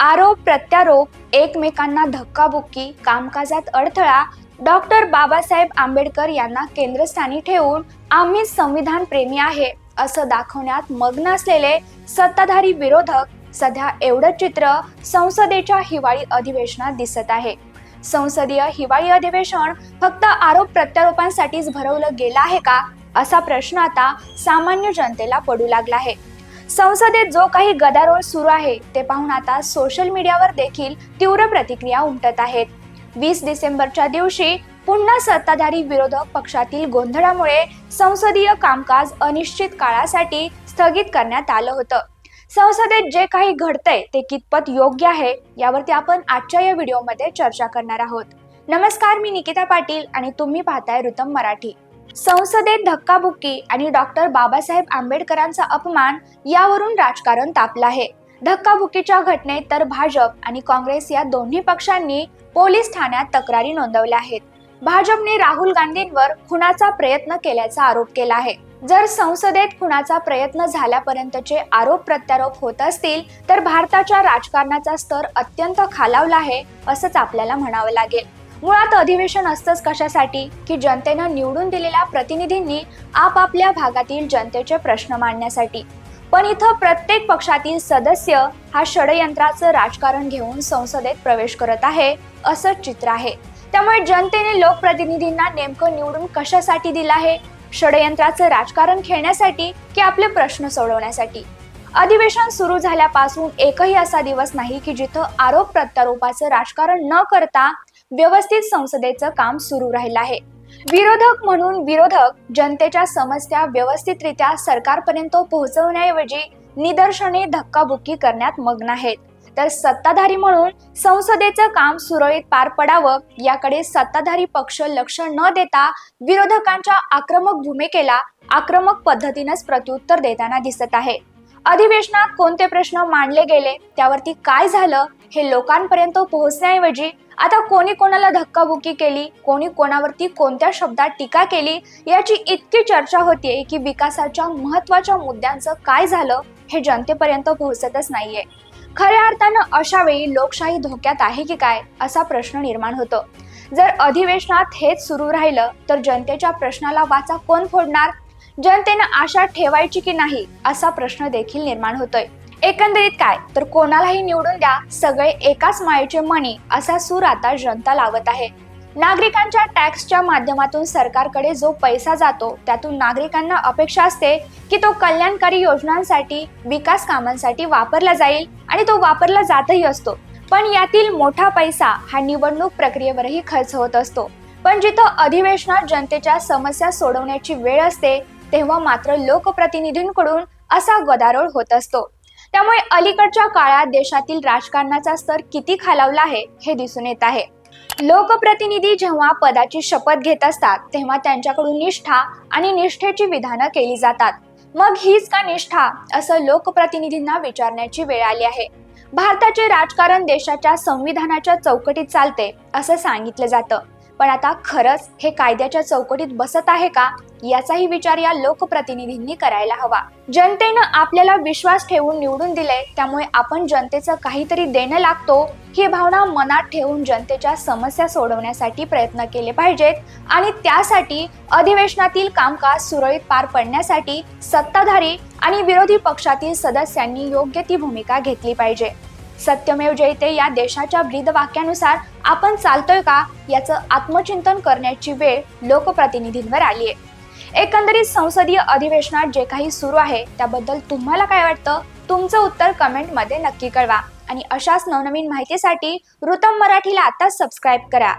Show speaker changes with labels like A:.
A: आरोप प्रत्यारोप एकमेकांना धक्काबुक्की कामकाजात अडथळा डॉक्टर बाबासाहेब आंबेडकर यांना केंद्रस्थानी ठेवून आम्ही संविधान प्रेमी आहे असं दाखवण्यात मग्न असलेले सत्ताधारी विरोधक सध्या एवढं चित्र संसदेच्या हिवाळी अधिवेशनात दिसत आहे. संसदीय हिवाळी अधिवेशन फक्त आरोप प्रत्यारोपांसाठीच भरवलं गेलं आहे का असा प्रश्न आता सामान्य जनतेला पडू लागला आहे. संसदेत जो काही गदारोळ सुरू आहे ते पाहून आता सोशल मीडियावर देखील तीव्र प्रतिक्रिया उमटत आहेत. वीस डिसेंबरच्या दिवशी पुन्हा सत्ताधारी विरोधक पक्षातील गोंधळामुळे संसदीय कामकाज अनिश्चित काळासाठी स्थगित करण्यात आलं होतं. संसदेत जे काही घडतंय ते कितपत योग्य आहे यावरती आपण आजच्या या व्हिडिओमध्ये चर्चा करणार आहोत. नमस्कार मी निकिता पाटील आणि तुम्ही पाहताय ऋतम मराठी. संसदेत धक्काबुक्की आणि डॉक्टर बाबासाहेब आंबेडकरांचा अपमान यावरून राजकारण तापलं आहे. धक्काबुक्कीच्या घटनेत तर भाजप आणि काँग्रेस या दोन्ही पक्षांनी पोलीस ठाण्यात तक्रारी नोंदवल्या आहेत. भाजपने राहुल गांधींवर खुनाचा प्रयत्न केल्याचा आरोप केला आहे. जर संसदेत खुनाचा प्रयत्न झाल्यापर्यंतचे आरोप प्रत्यारोप होत असतील तर भारताच्या राजकारणाचा स्तर अत्यंत खालावला आहे असंच आपल्याला म्हणावं लागेल. मुळात अधिवेशन असतंच कशासाठी? की जनतेनं निवडून दिलेल्या प्रतिनिधींनी आपापल्या भागातील जनतेचे प्रश्न मांडण्यासाठी. पण इथं प्रत्येक पक्षातील सदस्य हा षडयंत्राचं राजकारण घेऊन संसदेत प्रवेश करत आहे असं चित्र आहे. त्यामुळे जनतेने लोकप्रतिनिधींना नेमकं निवडून कशासाठी दिलं आहे? षडयंत्राचं राजकारण खेळण्यासाठी की आपले प्रश्न सोडवण्यासाठी? अधिवेशन सुरू झाल्यापासून एकही असा दिवस नाही की जिथं आरोप प्रत्यारोपाचं राजकारण न करता व्यवस्थित संसदेचं काम सुरू राहिलं आहे. विरोधक म्हणून विरोधक जनतेच्या समस्या व्यवस्थितरित्या सरकारपर्यंत पोहोचवण्याऐवजी निदर्शने धक्काबुक्की करण्यात मग्न आहेत. तर सत्ताधारी म्हणून संसदेचं काम सुरळीत पार पडावं याकडे सत्ताधारी पक्ष लक्ष न देता विरोधकांच्या आक्रमक भूमिकेला आक्रमक पद्धतीनंच प्रत्युत्तर देताना दिसत आहे. अधिवेशनात कोणते प्रश्न मांडले गेले? त्यावरती काय झालं? हे लोकांपर्यंत पोहोचण्याऐवजी आता कोणी कोणाला धक्काबुक्की केली? कोणी कोणावरती कोणत्या शब्दात टीका केली? याची इतकी चर्चा होतीये की विकासाच्या महत्त्वाच्या मुद्द्यांचं काय झालं हे जनतेपर्यंत पोहोचतच नाहीये. खऱ्या अर्थानं अशा वेळी लोकशाही धोक्यात आहे की काय? असा प्रश्न निर्माण होतो. जर अधिवेशनात हेच सुरू राहिलं तर जनतेच्या प्रश्नाला वाचा कोण फोडणार? जनतेनं आशा ठेवायची की नाही असा प्रश्न देखील निर्माण होतोय. एकंदरीत काय? तर कोणालाही निवडून द्या सगळे एकाच मायेचे मणी असा सूर आता जनता लावत आहे. नागरिकांच्या टॅक्सच्या माध्यमातून सरकारकडे जो पैसा जातो त्यातून नागरिकांना अपेक्षा असते की तो कल्याणकारी योजनांसाठी विकास कामांसाठी वापरला जाईल आणि तो वापरला जातही असतो. पण यातील मोठा पैसा हा निवडणूक प्रक्रियेवरही खर्च होत असतो. पण जिथं अधिवेशनात जनतेच्या समस्या सोडवण्याची वेळ असते तेव्हा मात्र लोकप्रतिनिधींकडून असा गदारोळ होत असतो. त्यामुळे अलीकडच्या काळात देशातील राजकारणाचा स्तर किती खालावला आहे हे दिसून येत आहे. लोकप्रतिनिधी जेव्हा पदाची शपथ घेत असतात तेव्हा त्यांच्याकडून निष्ठा आणि निष्ठेची विधानं केली जातात. मग हीच का निष्ठा? असं लोकप्रतिनिधींना विचारण्याची वेळ आली आहे. भारताचे राजकारण देशाच्या संविधानाच्या चौकटीत चालते असं सांगितलं जातं. पण आता खरंच हे कायद्याच्या चौकटीत बसत आहे का? याचाही विचार या लोकप्रतिनिधींनी करायला हवा. जनतेनं आपल्याला विश्वास ठेवून निवडून दिले त्यामुळे आपण जनतेचं काहीतरी देणं लागतो ही भावना मनात ठेवून जनतेच्या समस्या सोडवण्यासाठी प्रयत्न केले पाहिजेत आणि त्यासाठी अधिवेशनातील कामकाज सुरळीत पार पडण्यासाठी सत्ताधारी आणि विरोधी पक्षातील सदस्यांनी योग्य ती भूमिका घेतली पाहिजे. सत्यमेव जयते या देशाच्या ब्रीद वाक्यानुसार आपण चालतोय का याचं आत्मचिंतन करण्याची वेळ लोकप्रतिनिधींवर आली आहे. एकंदरीत संसदीय अधिवेशनात जे काही सुरू आहे त्याबद्दल तुम्हाला काय वाटतं? तुमचं उत्तर कमेंटमध्ये नक्की कळवा. आणि अशाच नवनवीन माहितीसाठी ऋतम मराठीला आता सबस्क्राईब करा.